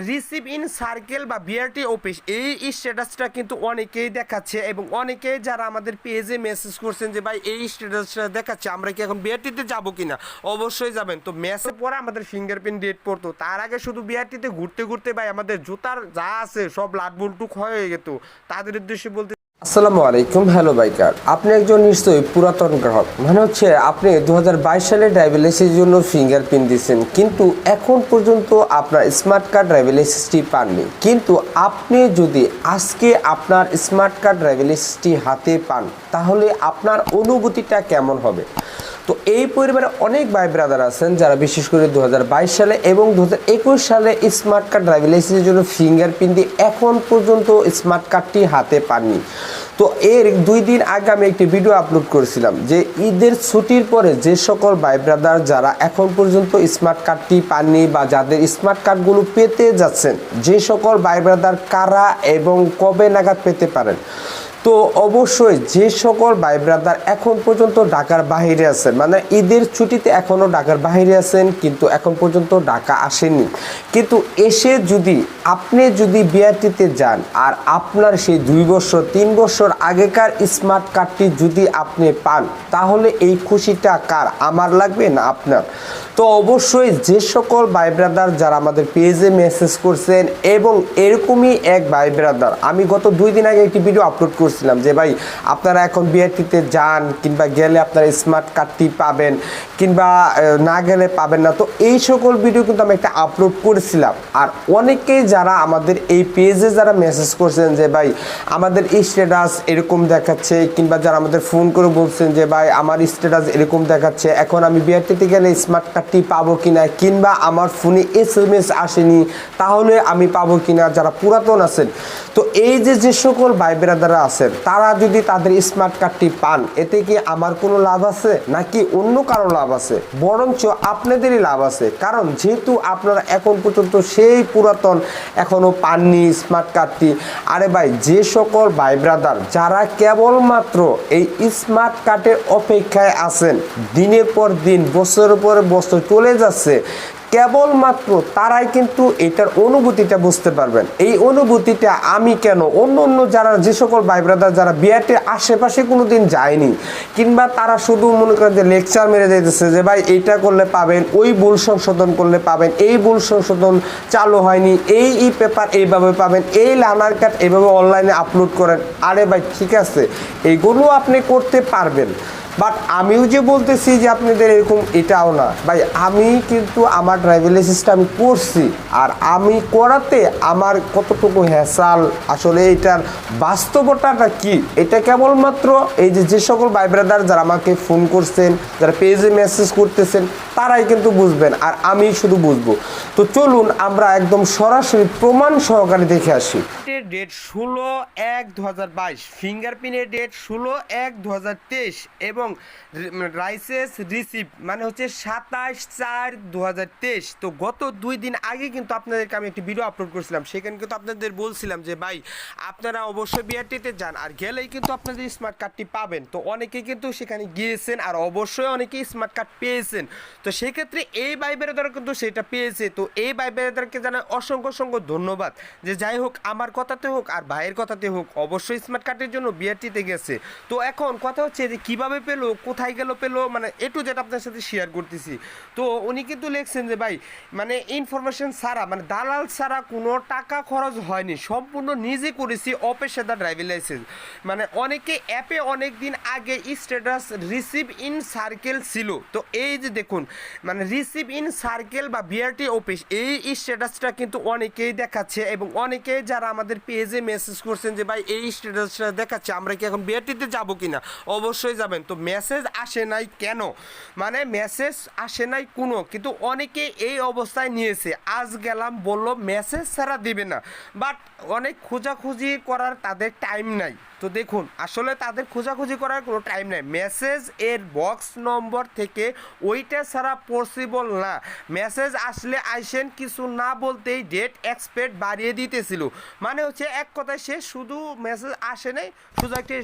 Receive in circle বা BRT office, এই স্ট্যাটাসটা কিন্তু অনেকেই দেখাচ্ছে এবং অনেকেই যারা আমাদের পেজে মেসেজ করছেন যে, ভাই, এই স্ট্যাটাসটা দেখাচ্ছে, আমরা কি এখন বিআরটিতে যাব কিনা? অবশ্যই যাবেন। তো মেসেজ পরে আমাদের ফিঙ্গারপ্রিন্ট ডেট পড়তো। তার আগে শুধু বিআরটিতে ঘুরতে ঘুরতে, ভাই, আমাদের জুতার যা আছে, সব লাটবুলটুক হয়ে যেত তাদের উদ্দেশ্যে বলতে আসসালামু আলাইকুম, হ্যালো বাইকার। আপনি একজন নিশ্চয়ই পুরাতন গ্রাহক। মানে হচ্ছে আপনি দু হাজার বাইশ সালে ড্রাইভিং লাইসেন্সের জন্য ফিঙ্গারপ্রিন্ট দিয়েছেন কিন্তু এখন পর্যন্ত আপনার স্মার্ট কার্ড ড্রাইভিং লাইসেন্সটি পাননি। কিন্তু আপনি যদি আজকে আপনার স্মার্ট কার্ড ড্রাইভিং লাইসেন্সটি হাতে পান, তাহলে আপনার অনুভূতিটা কেমন হবে? তো এই পরিবারে অনেক ভাই ব্রাদার আছেন যারা বিশেষ করে দু হাজার বাইশ সালে এবং দু হাজার একুশ সালে স্মার্ট কার্ড ড্রাইভিং লাইসেন্সের জন্য ফিঙ্গারপ্রিন্ট দিয়ে এখন পর্যন্ত স্মার্ট কার্ডটি হাতে পাননি। তো এর দুই দিন আগে আমি একটি ভিডিও আপলোড করেছিলাম যে ঈদের ছুটির পরে যে সকল ভাই ব্রাদার যারা এখন পর্যন্ত স্মার্ট কার্ডটি পাননি বা যাদের স্মার্ট কার্ডগুলো পেতে যাচ্ছেন, যে সকল ভাই ব্রাদার কারা এবং কবে নাগাদ পেতে পারেন? তো অবশ্যই যে সকল ভাই ব্রাদার এখন পর্যন্ত ঢাকার বাইরে আছেন মানে ঈদের ছুটিতে এখনও ঢাকার বাইরে আছেন, কিন্তু এখন পর্যন্ত ঢাকা আসেনি কিন্তু এসে যদি, আপনি যদি বিআরটিতে যান, আর আপনার সেই দুই বছর, তিন বছর আগেকার স্মার্ট কার্ডটি যদি আপনি পান, তাহলে এই খুশিটা কার? আমার লাগবে না আপনার? তো অবশ্যই যে সকল ভাই ব্রাদার যারা আমাদের পেজে মেসেজ করছেন, এবং এরকমই এক ভাই ব্রাদার, আমি গত দুই দিন আগে একটি ভিডিও আপলোড করছিলাম যে, ভাই, আপনারা এখন বিআরটিতে যান কিংবা গেলে আপনারা স্মার্ট কার্ডটি পাবেন কিংবা না গেলে পাবেন না। তো এই সকল ভিডিও কিন্তু আমি একটা আপলোড করেছিলাম। আর অনেকেই যারা আমাদের এই পেজে যারা মেসেজ করছেন যে, ভাই, আমাদের স্ট্যাটাস এরকম দেখাচ্ছে, কিংবা যারা আমাদের ফোন করে বলছেন যে, ভাই, আমার স্ট্যাটাস এরকম দেখাচ্ছে, এখন আমি বিআরটিতে গেলে স্মার্ট কার্ডটি পাবো কিনা? কিংবা আমার ফোনে এস এম এস আসেনি, তাহলে আমি পাবো কিনা? যারা পুরাতন আছেন। তো এই যে যে সকল ভাই বেরাদারা আছেন তারা যদি তাদের স্মার্ট কার্ডটি পান, এতে কি আমার কোনো লাভ আছে? নাকি অন্য কারও লাভ আছে? বরঞ্চ আপনাদেরই লাভ আছে। কারণ যেহেতু আপনারা এখন পর্যন্ত সেই পুরাতন এখনও পাননি স্মার্ট কার্ডটি আরে ভাই, যে সকল ভাই ব্রাদার যারা কেবলমাত্র এই স্মার্ট কার্ডের অপেক্ষায় আছেন, দিনের পর দিন, বছরের পর বছর চলে যাচ্ছে কেবলমাত্র তারাই কিন্তু এটার অনুভূতিটা বুঝতে পারবেন। এই অনুভূতিটা আমি কেন? অন্য অন্য যারা, যে সকল ভাই ব্রাদার যারা বিআরটির আশেপাশে কোনো দিন যায়নি, কিংবা তারা শুধু মনে করেন যে লেকচার মেরে যাইতেছে যে, ভাই, এইটা করলে পাবেন, ওই ভুল সংশোধন করলে পাবেন, এই ভুল সংশোধন চালু হয়নি, এই ই পেপার এইভাবে পাবেন, এই লার্নার কার্ড এইভাবে অনলাইনে আপলোড করেন। আরে ভাই, ঠিক আছে এইগুলো আপনি করতে পারবেন। বাট আমিও যে বলতেছি যে আপনাদের এরকম এটাও না। ভাই, আমি কিন্তু আমার ড্রাইভিং লাইসেন্সটা আমি করছি। আর আমি করাতে আমার কতটুকু হ্যাসাল আসলে এটার বাস্তবতাটা কি? এটা কেবলমাত্র এই যে যে সকল ভাই ব্রাদার যারা আমাকে ফোন করছেন, যারা পেজে মেসেজ করতেছেন তারাই কিন্তু বুঝবেন আর আমি শুধু বুঝব। তো চলুন আমরা একদম সরাসরি প্রমাণ সহকারে দেখে আসি। ডেট ষোলো এক দু হাজার বাইশ ফিঙ্গারপ্রিন্টের ডেট ষোলো এক দু হাজার তেইশ এবং রাইসেস রিসিভ মানে হচ্ছে সাতাশ চার দু হাজার তেইশ। তো গত দুই দিন আগে কিন্তু আপনাদেরকে আমি একটি ভিডিও আপলোড করেছিলাম। সেখানে কিন্তু আপনাদের বলছিলাম যে, ভাই, আপনারা অবশ্যই বিআরটিতে যান আর গেলেই কিন্তু আপনাদের স্মার্ট কার্ডটি পাবেন। তো অনেকেই কিন্তু সেখানে গিয়েছেন আর অবশ্যই অনেকেই স্মার্ট কার্ড পেয়েছেন। তো সেক্ষেত্রে এই ভাই বেড়াদারা কিন্তু সেটা পেয়েছে। তো এই ভাই বেড়াদারকে জানাই অসংখ্য অসংখ্য ধন্যবাদ। যে যাই হোক, আমার কথাতে হোক আর ভাইয়ের কথাতে হোক, অবশ্যই স্মার্ট কার্ডের জন্য বিআরটিতে গেছে। তো এখন কথা হচ্ছে যে কীভাবে পেল, কোথায় গেল পেল মানে এটু যেটা আপনার সাথে শেয়ার করতেছি। তো উনি কিন্তু লিখছেন যে, ভাই মানে ইনফরমেশন ছাড়া মানে দালাল ছাড়া কোনো টাকা খরচ হয়নি, সম্পূর্ণ নিজে করেছি অপেশাদার ড্রাইভিং লাইসেন্স মানে অনেকে অ্যাপে অনেক দিন আগে স্ট্যাটাস রিসিভ ইন সার্কেল ছিল। তো এই যে দেখুন মানে রিসিভ ইন সার্কেল বা বিআরটি অফিস, এই স্ট্যাটাসটা কিন্তু অনেকেই দেখাচ্ছে এবং অনেকেই যারা আমাদের পেজে মেসেজ করছেন যে, ভাই, এই স্ট্যাটাসটা দেখাচ্ছে, আমরা কি এখন বিআরটিতে যাব কিনা? অবশ্যই যাবেন। তো মেসেজ আসে নাই কেন? মানে মেসেজ আসে নাই কোনো, কিন্তু অনেকে এই অবস্থায় নিয়েছে। আজ গেলাম, বলল, মেসেজ ছাড়া দিবে না। বাট অনেক খোঁজাখুঁজি করার তাদের টাইম নাই। তো দেখুন, আসলে তাদের খোঁজাখুঁজি করার কোনো টাইম নেই। মেসেজ এর বক্স নম্বর থেকে ওইটা ছাড়া পসিবল না। মেসেজ আসলে আইসেন কিছু না বলতেই ডেট এক্সপেক্ট বাড়িয়ে দিতেছিল। মানে হচ্ছে এক কথায় সে শুধু মেসেজ আসে নাই, শুধু একটি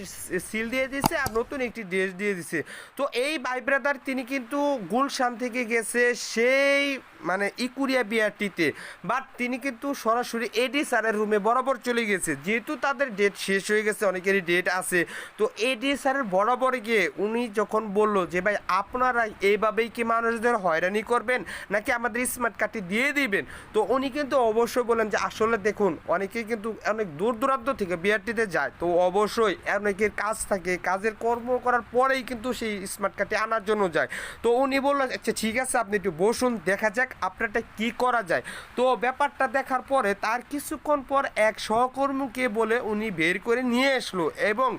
সিল দিয়ে দিয়েছে আর নতুন একটি ড্রেস দিয়ে দিছে। তো এই ভাই ব্রাদার তিনি কিন্তু গুলশান থেকে গেছে সেই মানে ইকুরিয়া বিআরটিতে। বাট তিনি কিন্তু সরাসরি এডি স্যারের রুমে বরাবর চলে গেছে। যেহেতু তাদের ডেট শেষ হয়ে গেছে অনেকেরই ডেট আছে। তো এডি স্যারের বরাবর গিয়ে উনি যখন বলল যে, ভাই, আপনারা এইভাবেই কি মানুষদের হয়রানি করবেন? নাকি আমাদের স্মার্ট কার্ডটি দিয়ে দিবেন? তো উনি কিন্তু অবশ্যই বলেন যে, আসলে দেখুন, অনেকেই কিন্তু অনেক দূর দূরান্ত থেকে বিআরটিতে যায়। তো অবশ্যই অনেকের কাজ থাকে, কাজের কর্ম করার পরেই কিন্তু সেই স্মার্ট কার্ডটি আনার জন্য যায়। তো উনি বললেন আচ্ছা ঠিক আছে, আপনি একটু বসুন, দেখা যাক আপনারটা কি করা যায়। তো ব্যাপারটা দেখার পরে তার কিছুক্ষণ পর এক সহকর্মীকে বলে উনি বের করে নিয়ে আসলো এবং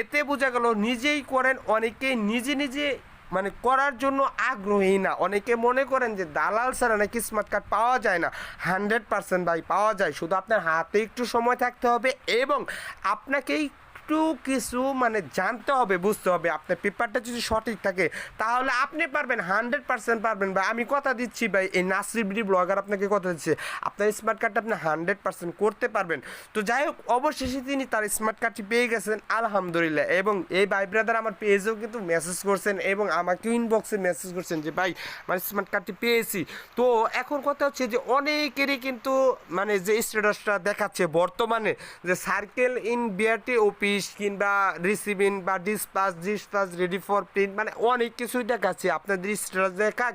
এতে বোঝা গেল নিজেই করেন অনেকে নিজে নিজে মানে করার জন্য আগ্রহী না। অনেকে মনে করেন যে দালাল ছাড়া নাকি স্মার্ট কার্ড পাওয়া যায় না। হান্ড্রেড পার্সেন্ট ভাই পাওয়া যায়। শুধু আপনার হাতে একটু সময় থাকতে হবে এবং আপনাকেই একটু কিছু মানে জানতে হবে, বুঝতে হবে। আপনার পেপারটা যদি সঠিক থাকে, তাহলে আপনি পারবেন হান্ড্রেড পার্সেন্ট পারবেন ভাই। আমি কথা দিচ্ছি ভাই, এই নাসরি বিডি ব্লগার আপনাকে কথা দিচ্ছে। আপনার স্মার্ট কার্ডটা আপনি হান্ড্রেড পার্সেন্ট করতে পারবেন। তো যাই হোক, অবশেষে তিনি তার স্মার্ট কার্ডটি পেয়ে গেছেন, আলহামদুলিল্লাহ। এবং এই ভাই ব্রাদার আমার পেজেও কিন্তু মেসেজ করছেন এবং আমাকেও ইনবক্সে মেসেজ করছেন যে, ভাই, আমার স্মার্ট কার্ডটি পেয়েছি। তো এখন কথা হচ্ছে যে, অনেকেরই কিন্তু মানে যে স্ট্যাটাসটা দেখাচ্ছে বর্তমানে, যে সার্কেল ইন বিআরটি অফিস কিংবা রিসিভিং বা dispatch dispatch ready for print মানে অনেক কিছুই দেখাচ্ছে। আপনাদের স্ট্যাটাস দেখাক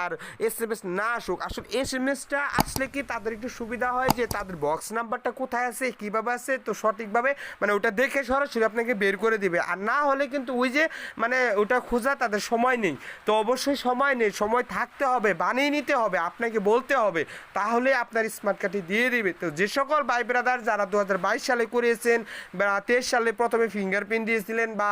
আর এস এম এস না আসুক। আসলে এস এম এসটা আসলে কি তাদের একটু সুবিধা হয় যে তাদের বক্স নাম্বারটা কোথায় আছে, কীভাবে আছে, তো সঠিকভাবে মানে ওটা দেখে সরাসরি আপনাকে বের করে দিবে। আর না হলে কিন্তু ওই যে মানে ওটা খোঁজা তাদের সময় নেই। তো অবশ্যই সময় নেই। সময় থাকতে হবে, বানিয়ে নিতে হবে, আপনাকে বলতে হবে। তাহলে আপনার স্মার্ট কার্ডটি দিয়ে দিবে। তো যে সকল ভাই ব্রাদার যারা দু হাজার বাইশ সালে করিয়েছেন বা তেইশ সালে প্রথমে ফিঙ্গারপ্রিন্ট দিয়েছিলেন বা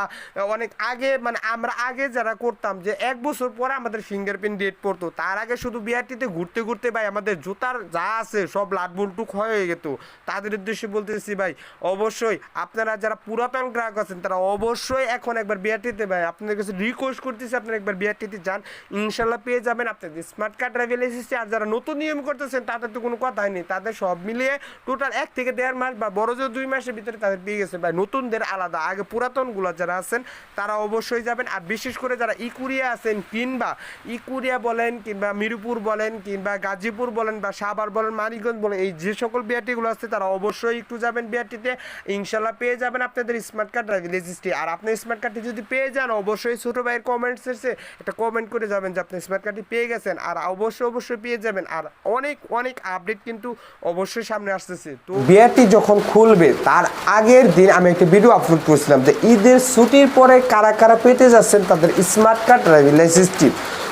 অনেক আগে মানে আমরা আগে যারা করতাম যে এক বছর পরে আমাদের ফিঙ্গারপ্রিন্ট ডেট পড়তো, তার আগে শুধু বিআরটিতে ঘুরতে ঘুরতে ভাই আমাদের জুতার যা আছে সব লাট বুলটুক হয়ে যেত। তাদের উদ্দেশ্যে বলতেছি ভাই, অবশ্যই আপনারা যারা পুরাতন গ্রাহক আছেন, তারা অবশ্যই এখন একবার বিআরটিতে ভাই, আপনাদের কাছে রিকোয়েস্ট করতেছি আপনারা একবার বিআরটিতে যান, ইনশাল্লাহ পেয়ে যাবেন আপনাদের স্মার্ট কার্ড ট্রাভেল এসেছে আর যারা নতুন নিয়ম করতেছেন, তাদের তো কোনো কথাই নেই, তাদের সব মিলিয়ে টোটাল এক থেকে দেড় মাস বা বড় জোর দুই মাসের ভিতরে তাদের পেয়ে গেছে ভাই। নতুনদের আলাদা। আগে পুরাতনগুলো যারা আছেন, তারা অবশ্যই যাবেন। আর বিশেষ করে যারা ইকুরিয়া আছেন, কিংবা ইকুরিয়া বলেন, কিংবা মিরপুর বলেন, কিংবা গাজীপুর বলেন, বা সাভার বলেন, মানিকগঞ্জ বলেন, এই যে সকল বিআরটিগুলো আছে, তারা অবশ্যই একটু যাবেন বিআরটিতে। ইনশাল্লাহ পেয়ে যাবেন আপনাদের স্মার্ট কার্ড রেজিস্ট্রি। আর আপনি স্মার্ট কার্ডটি যদি পেয়ে যান, অবশ্যই ছোটো ভাইয়ের কমেন্টস এসে একটা কমেন্ট করে যাবেন যে আপনি স্মার্ট কার্ডটি পেয়ে গেছেন। আর অবশ্যই অবশ্যই পেয়ে যাবেন। আর অনেক অনেক আপডেট কিন্তু অবশ্যই সামনে আসতেছে। তো বিআরটি যখন খুলবে, তার আগের দিন আমি একটা ভিডিও আপলোড করেছিলাম যে ঈদের ছুটির পরে কারা কারা পেতে যাচ্ছেন তাদের স্মার্ট কার্ড ড্রাইভিং লাইসেন্সটি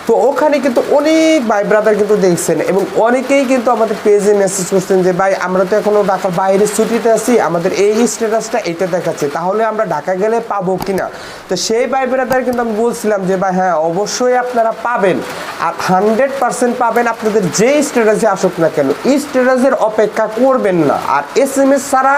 তো ওখানে কিন্তু অনেক ভাই ব্রাদার কিন্তু দেখছেন এবং অনেকেই কিন্তু আমাদের পেজে মেসেজ করছেন যে, ভাই, আমরা তো এখনও ঢাকার বাইরে ছুটিতে আছি, আমাদের এই স্ট্যাটাসটা এটা দেখাচ্ছে, তাহলে আমরা ঢাকা গেলে পাবো কিনা? তো সেই ভাই ব্রাদার কিন্তু আমি বলছিলাম যে, ভাই হ্যাঁ অবশ্যই আপনারা পাবেন আর হান্ড্রেড পার্সেন্ট পাবেন আপনাদের যে স্ট্যাটাসে আসুক না কেন, এই স্ট্যাটাসের অপেক্ষা করবেন না আর এস এম এস ছাড়া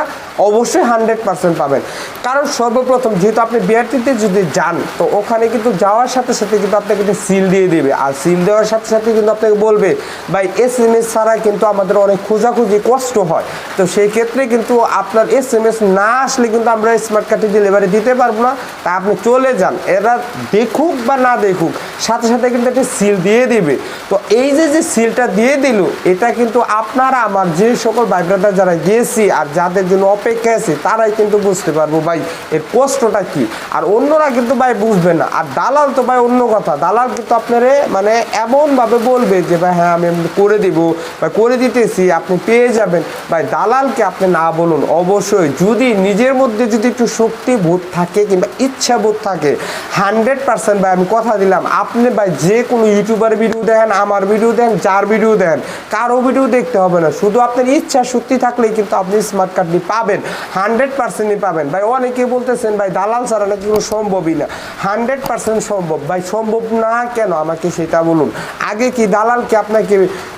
অবশ্যই হান্ড্রেড পার্সেন্ট পাবেন। কারণ সর্বপ্রথম যেহেতু আপনি বিআরটিতে যদি যান, তো ওখানে কিন্তু যাওয়ার সাথে সাথে কিন্তু আপনাকে সিল দিয়ে দিবে। আর সিল দেওয়ার সাথে সাথে কিন্তু আপনাকে বলবে, ভাই এস এম এস ছাড়া কিন্তু আমাদের অনেক খোঁজাখুঁজি কষ্ট হয়। তো সেই ক্ষেত্রে কিন্তু আপনার এস এম এস না আসলে কিন্তু আমরা স্মার্ট কার্ডটি ডেলিভারি দিতে পারব না। তা আপনি চলে যান। এরা দেখুক বা না দেখুক, সাথে সাথে কিন্তু একটা সিল দিয়ে দিবে। তো এই যে যে সিলটা দিয়ে দিল, এটা কিন্তু আপনারা আমার যে সকল ভাইব্রাদার যারা গিয়েছি আর যাদের জন্য অপেক্ষা আছে, তারাই কিন্তু বুঝতে পারব, ভাই, এর কষ্টটা কি? আর অন্যরা কিন্তু, ভাই, বুঝবে না। আর দালাল তো, ভাই, অন্য কথা। দালাল কিন্তু আপনারে মানে এমনভাবে বলবে যে, ভাই হ্যাঁ আমি করে দিব বা করে দিতেছি, আপনি পেয়ে যাবেন। ভাই, দালালকে আপনি না বলুন। অবশ্যই যদি নিজের মধ্যে যদি একটু শক্তি বোধ থাকে কিংবা ইচ্ছাবোধ থাকে। হান্ড্রেড পার্সেন্ট ভাই, আমি কথা দিলাম। আপনি ভাই যে কোনো ইউটিউবার ভিডিও দেখেন, আমার ভিডিও দেখেন, যার ভিডিও দেন কারও ভিডিও দেখতে হবে না। শুধু আপনার ইচ্ছা শক্তি থাকলেই কিন্তু আপনি স্মার্ট কার্ডটি পাবেন। হান্ড্রেড পার্সেন্টই পাবেন। ভাই, অনেকে বলতেছেন, ভাই, দালাল ছাড়া নাকি কোনো সম্ভবই না। হান্ড্রেড পার্সেন্ট সম্ভব। ভাই, সম্ভব না কেন? আমাকে সেটা বলুন। আগে কি দালালকে আপনাকে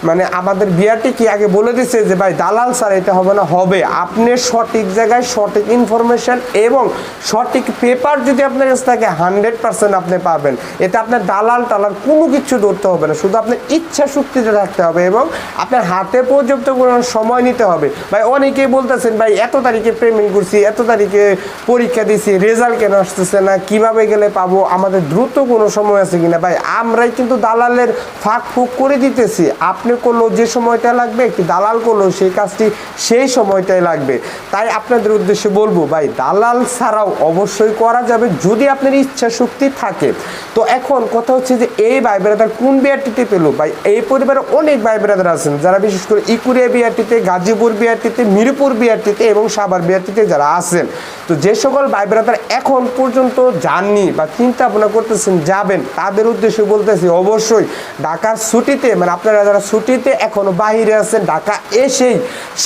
মানে আমাদের বিয়ারটি কি আগে বলে দিচ্ছে যে, ভাই, দালাল ছাড়া এটা হবে না? হবে। আপনি সঠিক জায়গায় সঠিক ইনফরমেশন এবং সঠিক পেপার যদি আপনার কাছে থাকে হান্ড্রেড পার্সেন্ট আপনি পাবেন, এতে আপনার দালাল টালাল কোনো কিছু ধরতে হবে না। শুধু আপনার ইচ্ছা শক্তিতে রাখতে হবে এবং আপনার হাতে পর্যাপ্ত পরিমাণ সময় নিতে হবে। ভাই, অনেকেই বলতেছেন, ভাই, এত তারিখে পেমেন্ট করছি, এত তারিখে পরীক্ষা দিছি রেজাল্ট কেন আসতেছে না? কীভাবে গেলে পাবো? আমাদের দ্রুত কোনো সময় আছে কিনা? ভাই, আমরাই কিন্তু দালালের ফাঁক ফুক করে দিতেছি। আপনি করল যে সময়টা লাগবে, একটি দালাল করল সেই কাজটি সেই সময়টাই লাগবে। তাই আপনাদের উদ্দেশ্যে বলব, ভাই, দালাল ছাড়াও অবশ্যই করা যাবে যদি আপনার ইচ্ছা শক্তি থাকে। তো এখন কথা হচ্ছে যে এই ভাই ব্রাদার কোন বিআরটিতে পেল? ভাই, এই পরিবারে অনেক ভাই ব্রাদার আছেন, যারা বিশেষ করে ইকুরিয়া বিআরটিতে, গাজীপুর বিআরটিতে, মিরপুর বিআরটিতে এবং সাভার বিআরটিতে যারা আছেন। তো যে সকল ভাই ব্রাদার এখন পর্যন্ত যাননি বা চিন্তা ভাবনা করতেছেন যাবেন, তাদের উদ্দেশ্যে বলতেছি অবশ্যই ঢাকার ছুটিতে মানে আপনারা যারা ছুটিতে এখনও বাইরে আছেন, ঢাকা এসেই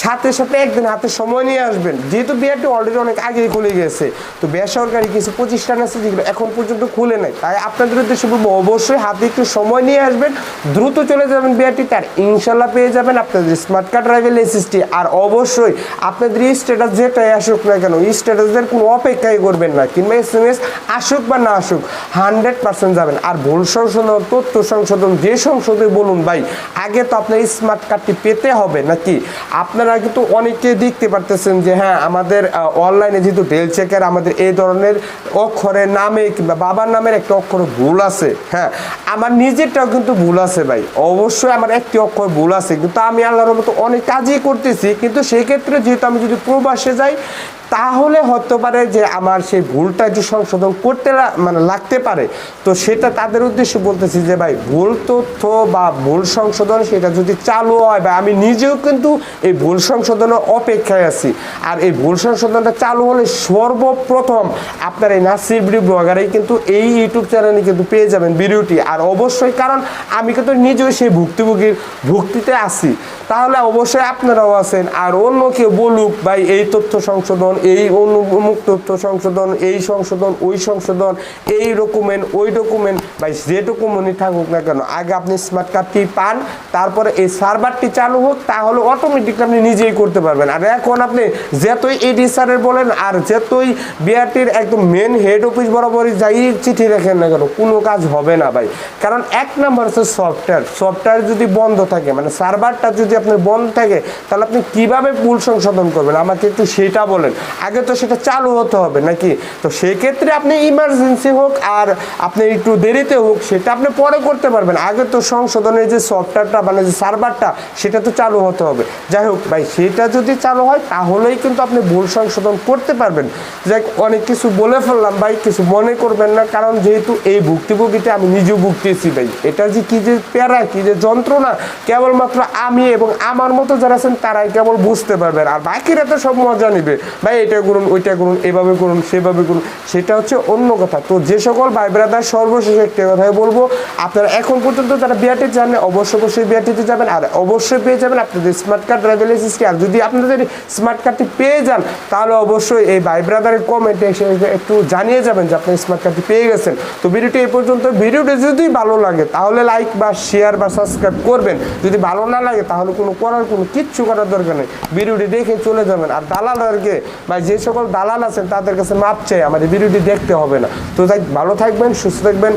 সাথে সাথে একদিন হাতে সময় নিয়ে আসবেন। যেহেতু বিআরটি অলরেডি অনেক আগেই খুলে গেছে, তো বেসরকারি কিছু প্রতিষ্ঠান আছে যেগুলো এখন পর্যন্ত খুলে নাই। তাই আপনাদের উদ্দেশ্যে বলব, অবশ্যই হাতে একটু সময় নিয়ে আসবেন, দ্রুত চলে যাবেন বিআরটি তার ইনশাল্লাহ পেয়ে যাবেন আপনাদের স্মার্ট কার্ড ট্রাভেল এসএসটি আর অবশ্যই আপনাদের এই স্ট্যাটাস যেটাই আসুক না কেন, এই স্ট্যাটাসদের কোনো অপেক্ষাই করবেন না, কিংবা এস এম এস আসুক বা না আসুক হান্ড্রেড পার্সেন্ট যাবেন। আর ভুল সংশোধন, তথ্য সংশোধন, যে সংশোধন বলুন ভাই, আগে তো আপনার স্মার্ট কার্ডটি পেতে হবে নাকি? আপনারা কিন্তু অনেকে দেখতে পারতেছেন যে হ্যাঁ আমাদের অনলাইনে যেহেতু ডেল চেকের আমাদের এই ধরনের অক্ষরের নামে কিংবা বাবার নামের একটা অক্ষর ভুল আছে হ্যাঁ? আমার নিজেরটাও কিন্তু ভুল আছে ভাই। অবশ্যই আমার একটি অক্ষর ভুল আছে। কিন্তু আমি আল্লাহর মতো অনেক কাজই করতেছি, কিন্তু সেই ক্ষেত্রে যেহেতু আমি যদি প্রবাসে যাই তাহলে হতে পারে যে আমার সেই ভুলটা একটু সংশোধন করতে মানে লাগতে পারে। তো সেটা তাদের উদ্দেশ্যে বলতেছি যে, ভাই, ভুল তথ্য বা ভুল সংশোধন সেটা যদি চালু হয় বা আমি নিজেও কিন্তু এই ভুল সংশোধনের অপেক্ষায় আছি। আর এই ভুল সংশোধনটা চালু হলে সর্বপ্রথম আপনার এই নাসিবরি ব্লগারেই কিন্তু এই ইউটিউব চ্যানেলে কিন্তু পেয়ে যাবেন ভিডিওটি। আর অবশ্যই, কারণ আমি কিন্তু নিজেও সেই ভুক্তভোগীর ভুক্তিতে আছি। তাহলে অবশ্যই আপনারাও আছেন। আর অন্য কেউ বলুক, ভাই, এই তথ্য সংশোধন এই অমুক তথ্য সংশোধন, এই সংশোধন, ওই সংশোধন, এই ডকুমেন্ট ওই ডকুমেন্ট ভাই যে ডকুমেন্টই থাকুক না কেন, আগে আপনি স্মার্ট কার্ডটি পান, তারপরে এই সার্ভারটি চালু হোক, তাহলে অটোমেটিকলি আপনি নিজেই করতে পারবেন। আর এখন আপনি যতই এডি স্যারের বলেন, আর যতই বিআরটির একদম মেন হেড অফিস বরাবরই যাই চিঠি লেখেন না কেন, কোনো কাজ হবে না ভাই। কারণ এক নাম্বার হচ্ছে সফটওয়্যার সফটওয়্যার যদি বন্ধ থাকে মানে সার্ভারটা যদি আপনার বন্ধ থাকে, তাহলে আপনি কীভাবে ভুল সংশোধন করবেন? আমাকে একটু সেটা বলেন। আগে তো সেটা চালু হতে হবে নাকি? তো সেই ক্ষেত্রে আপনি ইমার্জেন্সি হোক আর আপনি একটু দেরিতে হোক, সেটা আপনি পরে করতে পারবেন। আগে তো সংশোধনের যে সফটওয়্যারটা মানে যে সার্ভারটা সেটা তো চালু হতে হবে। যাই হোক ভাই, সেটা যদি চালু হয়, তাহলেই কিন্তু আপনি ভুল সংশোধন করতে পারবেন। যাই অনেক কিছু বলে ফেললাম ভাই, কিছু মনে করবেন না, কারণ যেহেতু এই ভুক্তিভোগীতে আমি নিজেও ভুগতেছি ভাই। এটা যে কী যে প্যারা, কী যে যন্ত্রণা, কেবলমাত্র আমি এবং আমার মতো যারা আছেন, তারাই কেবল বুঝতে পারবেন। আর বাকিরা তো সব মজা নিবে। ভাই এটা করুন, ওইটা করুন, এভাবে করুন, সেভাবে করুন, সেটা হচ্ছে অন্য কথা। তো যে সকল ভাই ব্রাদার, সর্বশেষ একটি কথাই বলব, আপনারা এখন পর্যন্ত যারা বিআরটি জানেন অবশ্যই অবশ্যই বিআরটিতে যাবেন, আর অবশ্যই পেয়ে যাবেন আপনাদের স্মার্ট কার্ড ট্রাভেল এসেসটি আর যদি আপনাদের স্মার্ট কার্ডটি পেয়ে যান, তাহলে অবশ্যই এই ভাই ব্রাদারের কমেন্টে একটু জানিয়ে যাবেন যে আপনি স্মার্ট কার্ডটি পেয়ে গেছেন। তো ভিডিওটি এই পর্যন্ত, ভিডিওটি যদি ভালো লাগে, তাহলে লাইক বা শেয়ার বা সাবস্ক্রাইব করবেন। যদি ভালো না লাগে, তাহলে কোনো করার কোনো কিচ্ছু করার দরকার নেই। ভিডিওটি দেখে চলে যাবেন, আর দালালদেরকে বা যে সকল দালাল আছেন তাদের কাছে মাপ চাই, আমাদের ভিডিওটি দেখতে হবে না। তো তাই ভালো থাকবেন, সুস্থ থাকবেন।